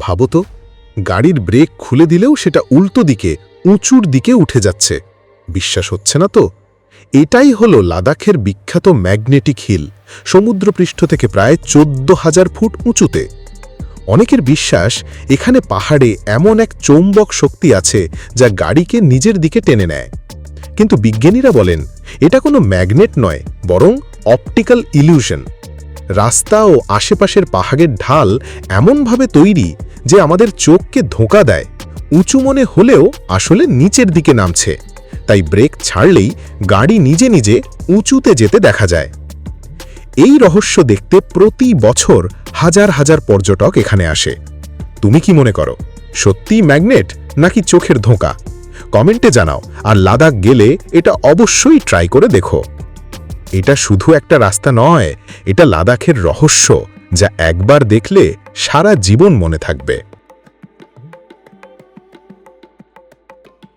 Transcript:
ভাবো তো, গাড়ির ব্রেক খুলে দিলেও সেটা উল্টো দিকে, উঁচুর দিকে উঠে যাচ্ছে। বিশ্বাস হচ্ছে না তো? এটাই হলো লাদাখের বিখ্যাত ম্যাগনেটিক হিল, সমুদ্রপৃষ্ঠ থেকে প্রায় চোদ্দ হাজার ফুট উঁচুতে। অনেকের বিশ্বাস, এখানে পাহাড়ে এমন এক চৌম্বক শক্তি আছে যা গাড়িকে নিজের দিকে টেনে নেয়। কিন্তু বিজ্ঞানীরা বলেন, এটা কোনো ম্যাগনেট নয়, বরং অপটিক্যাল ইলিউশন। রাস্তা ও আশেপাশের পাহাড়ের ঢাল এমনভাবে তৈরি যে আমাদের চোখকে ধোঁকা দেয়। উঁচু মনে হলেও আসলে নিচের দিকে নামছে। তাই ব্রেক ছাড়লেই গাড়ি নিজে নিজে উঁচুতে যেতে দেখা যায়। এই রহস্য দেখতে প্রতি বছর হাজার হাজার পর্যটক এখানে আসে। তুমি কি মনে করো, সত্যিই ম্যাগনেট নাকি চোখের ধোঁকা? কমেন্টে জানাও, আর লাদাখ গেলে এটা অবশ্যই ট্রাই করে দেখো। এটা শুধু একটা রাস্তা নয়, এটা লাদাখের রহস্য, যা একবার দেখলে সারা জীবন মনে থাকবে।